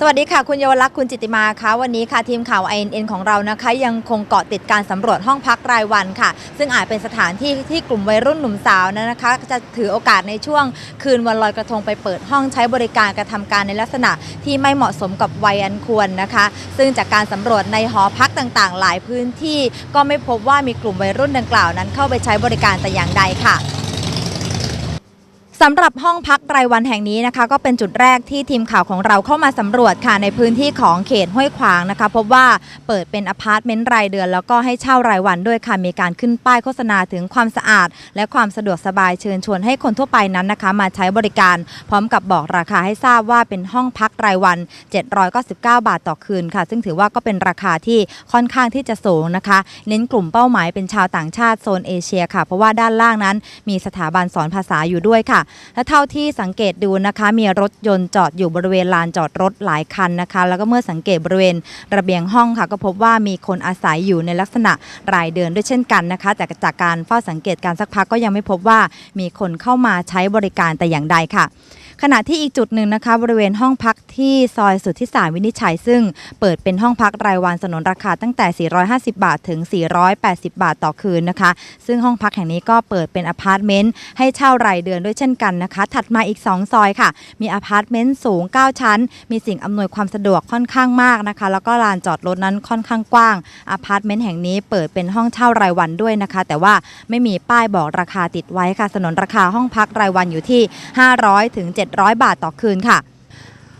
สวัสดีค่ะ คุณเยาวลักษณ์คุณจิตติมาคะวันนี้ค่ะทีมข่าว INN ของเรานะคะ ยังคงเกาะติดการสำรวจห้องพักรายวันค่ะ ซึ่งอาจเป็นสถานที่ที่กลุ่มวัยรุ่นหนุ่มสาวนะคะ จะถือโอกาสในช่วงคืนวันลอยกระทงไปเปิดห้องใช้บริการกระทำการในลักษณะที่ไม่เหมาะสมกับวัยอันควรนะคะ ซึ่งจากการสำรวจในหอพักต่างๆ หลายพื้นที่ ก็ไม่พบว่ามีกลุ่มวัยรุ่นดังกล่าวนั้นเข้าไปใช้บริการแต่อย่างใดค่ะ สำหรับห้องพักรายวันแห่งนี้นะคะ ก็เป็นจุดแรกที่ทีมข่าวของเราเข้ามาสำรวจค่ะในพื้นที่ของเขตห้วยขวางนะคะ พบว่าเปิดเป็นอพาร์ตเมนต์รายเดือน แล้วก็ให้เช่ารายวันด้วยค่ะมีการขึ้นป้ายโฆษณาถึงความสะอาด และความสะดวกสบายเชิญชวนให้คนทั่วไปนั้นนะคะ มาใช้บริการ พร้อมกับบอกราคาให้ทราบว่าเป็นห้องพักรายวัน 799 บาทต่อคืนค่ะ ซึ่งถือว่าก็เป็นราคาที่ค่อนข้างที่จะสูงนะคะ เน้นกลุ่มเป้าหมายเป็นชาวต่างชาติโซนเอเชียค่ะ เพราะว่าด้านล่างนั้นมีสถาบันสอนภาษาอยู่ด้วยค่ะและเท่าที่สังเกตดูนะคะ มีรถยนต์จอดอยู่บริเวณลานจอดรถหลายคันนะคะ แล้วก็เมื่อสังเกตบริเวณระเบียงห้องค่ะ ก็พบว่ามีคนอาศัยอยู่ในลักษณะรายเดือนด้วยเช่นกันนะคะ แต่จากการเฝ้าสังเกตการสักพักก็ยังไม่พบว่ามีคนเข้ามาใช้บริการแต่อย่างใดค่ะขณะที่อีกจุดหนึ่งนะคะบริเวณห้องพักที่ซอยสุทธิสารวินิจฉัย ซึ่งเปิดเป็นห้องพักรายวันสนนราคาตั้งแต่ 450 บาทถึง 480 บาทต่อคืนนะคะ ซึ่งห้องพักแห่งนี้ก็เปิดเป็นอพาร์ตเมนต์ให้เช่ารายเดือนด้วยเช่นกันนะคะ ถัดมาอีก 2 ซอยค่ะ มีอพาร์ตเมนต์สูง 9 ชั้น มีสิ่งอำนวยความสะดวกค่อนข้างมากนะคะ แล้วก็ลานจอดรถนั้นค่อนข้างกว้างอพาร์ตเมนต์แห่งนี้เปิดเป็นห้องเช่ารายวันด้วยนะคะ แต่ว่าไม่มีป้ายบอกราคาติดไว้ค่ะสนนราคาห้องพักรายวันอยู่ที่ 500ถึง700 บาทต่อคืนค่ะ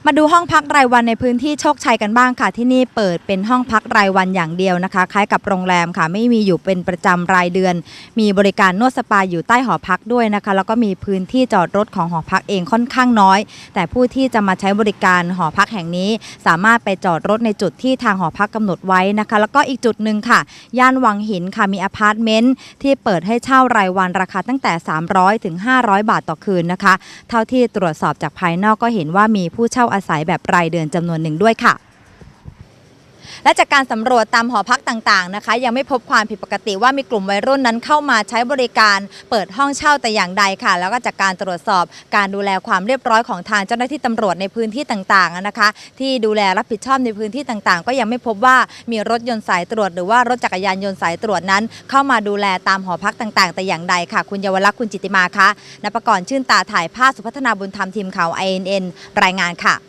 มาดูห้องพักรายวันในพื้นที่โชคชัยกันบ้างค่ะ ที่นี่เปิดเป็นห้องพักรายวันอย่างเดียวนะคะ คล้ายกับโรงแรมค่ะ ไม่มีอยู่เป็นประจำรายเดือน มีบริการนวดสปาอยู่ใต้หอพักด้วยนะคะ แล้วก็มีพื้นที่จอดรถของหอพักเองค่อนข้างน้อย แต่ผู้ที่จะมาใช้บริการหอพักแห่งนี้ สามารถไปจอดรถในจุดที่ทางหอพักกำหนดไว้นะคะ แล้วก็อีกจุดหนึ่งค่ะ ย่านวังหินค่ะมีอพาร์ตเมนต์ที่เปิดให้เช่ารายวันราคาตั้งแต่ 300ถึง500 บาทต่อคืนนะคะ เท่าที่ตรวจสอบจากภายนอกก็เห็นว่ามีผู้เช่าอาศัยแบบรายเดือนจำนวนหนึ่งด้วยค่ะ และจากการสำรวจตามหอพักต่างๆนะคะ ยังไม่พบความผิดปกติว่ามีกลุ่มวัยรุ่นนั้นเข้ามาใช้บริการเปิดห้องเช่าแต่อย่างใดค่ะ แล้วก็จากการตรวจสอบการดูแลความเรียบร้อยของทางเจ้าหน้าที่ตำรวจในพื้นที่ต่างๆนะคะ ที่ดูแลรับผิดชอบในพื้นที่ต่างๆ ก็ยังไม่พบว่ามีรถยนต์สายตรวจ หรือว่ารถจักรยานยนต์สายตรวจนั้น เข้ามาดูแลตามหอพักต่างๆ แต่อย่างใดค่ะ คุณเยาวลักษณ์คุณจิติมาคะนภกรชื่นตาถ่ายภาพสุพัฒนาบุญธรรมทีมข่าว INN รายงานค่ะ